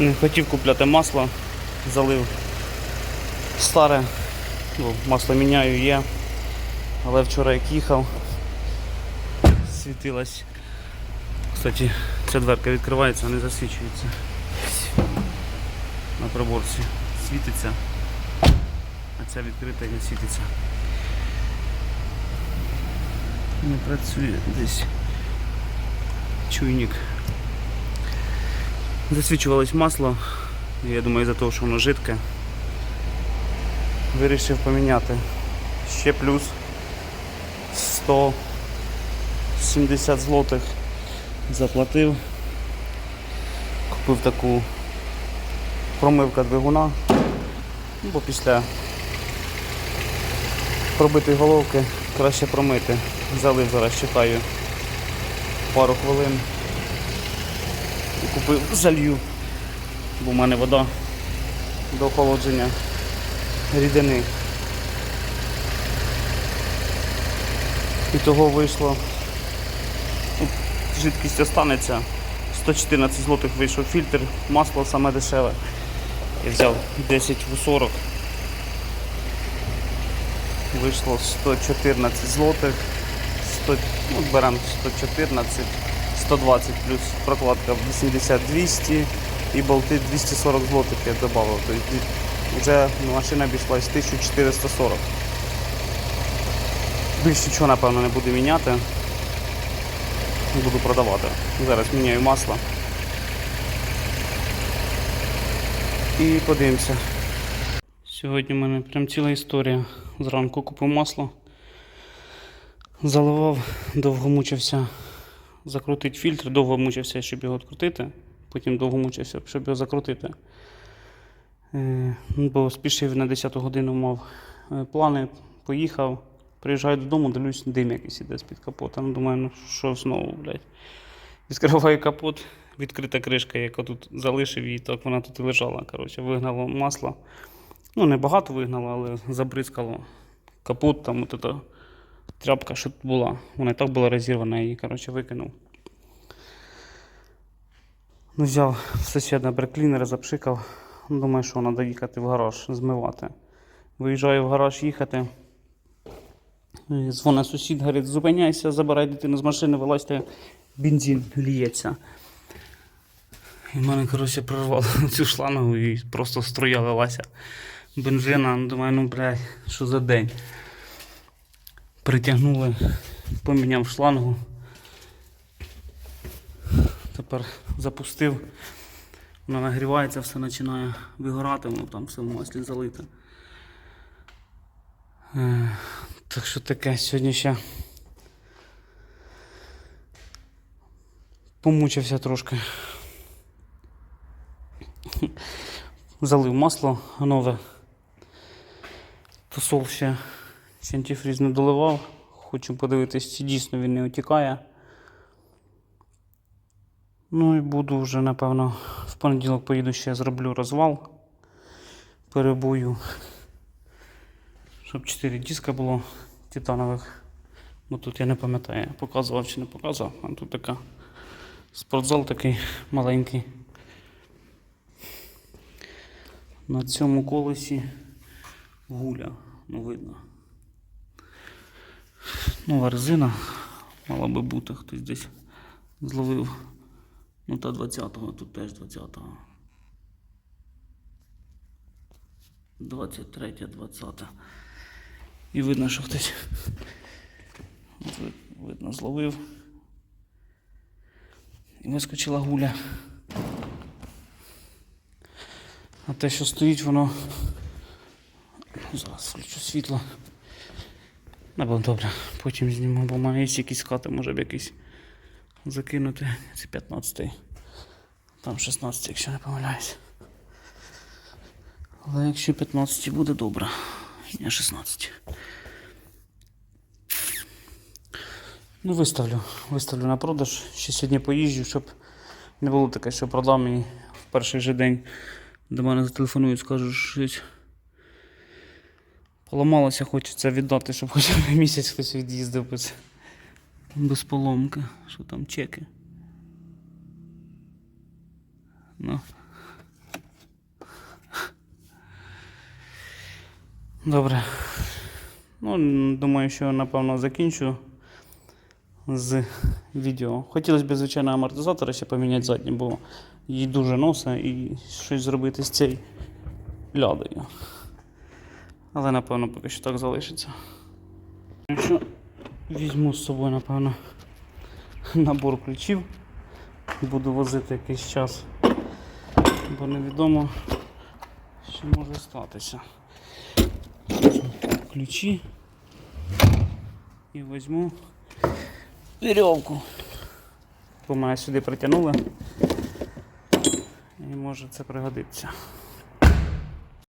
Не хотів купляти масло, залив старе, ну, масло міняю є, але вчора як їхав, світилась. Кстати, ця дверка відкривається, не засвічується. На приборці світиться, а ця відкрита і не світиться. Не працює десь чуйник. Засвічувалось масло, я думаю, за того, що воно жидке. Вирішив поміняти. Ще плюс 170 злотих заплатив. Купив таку промивка двигуна. Ну, бо після пробитої головки краще промити. Залив зараз чекаю пару хвилин купив залью, бо в мене вода до охолодження рідини. І того вийшло. ну, Жидкість останеться. 114 злотих вийшов фільтр, масло саме дешеве. Я взяв 10 в 40. Вийшло 114 злотих. 100, ну, беремо 114, 120 плюс прокладка 80-200 і болти 240 злотих я додав. Тобто вже машина обійшлась 1440. Більше нічого, напевно, не буду міняти. Буду продавати. Зараз міняю масло. І подивимося. Сьогодні в мене прям ціла історія. Зранку купив масло. Заливав, довго мучився закрутити фільтр, довго мучився, щоб його відкрутити. Потім довго мучився, щоб його закрутити. Е, Бо спішив на 10 годину мав е, плани, поїхав. Приїжджаю додому, дивлюсь, дим якийсь іде з-під капота. Ну, думаю, ну що знову, блядь. Відкриваю капот, відкрита кришка, яка тут залишив її, так вона тут і лежала. Коротше, вигнало масло. Ну, не багато вигнало, але забризкало капот, там от ета тряпка, що тут була. Вона і так була розірвана, я її, коротше, викинув. Ну, взяв в сусіда бреклінер, запшикав. Думаю, що треба їхати в гараж, змивати. Виїжджаю в гараж їхати. І Дзвонить сусід, говорить, зупиняйся, забирай дитину з машини, вилазьте, бензин ліється. І в мене, коротше, прорвало цю шлангу і просто струя лилася. Бензина, думаю, ну блядь, що за день. Притягнули, поміняв шлангу. Тепер запустив. Вона нагрівається, все починає вигорати, воно там все в маслі залите. Е, Так що таке сьогодні ще помучився трошки. Залив масло нове. Тусол ще, ще антифріз не доливав. Хочу подивитись, чи дійсно він не отікає. Ну і буду вже, напевно, в понеділок поїду ще зроблю розвал. Перебую. Щоб 4 диска було титанових. Ну тут я не пам'ятаю, показував чи не показував. А тут така спортзал такий маленький. На цьому колесі гуля, ну видно. Нова резина мала би бути, хтось десь зловив. Ну та 20-го, тут теж 20-го. 23, 20. І видно, що хтось видно зловив. І вискочила гуля. А те, що стоїть, воно. Зараз включу світло. Або добре, потім зніму, бо має якісь хати, може б якийсь закинути. Це 15-й. Там 16, якщо не помиляюсь. Але якщо 15 буде добре. Ні, 16. Ну, виставлю. Виставлю на продаж. Ще сьогодні поїжджу, щоб не було таке, що продам і в перший же день до мене зателефонують, скажуть, що щось Ламалося хочеться віддати, щоб хоча б місяць хтось від'їздив без, без поломки. Що там чеки? Ну. Добре. Ну, Думаю, що напевно закінчу з відео. Хотілося б, звичайно, амортизатори ще поміняти задні, бо їй дуже носа і щось зробити з цією лядою. Але напевно поки що так залишиться. Якщо візьму з собою, напевно, набор ключів, буду возити якийсь час, бо невідомо, що може статися. Ключі і візьму вірьовку. Бо мене сюди притягнули. І може це пригодиться.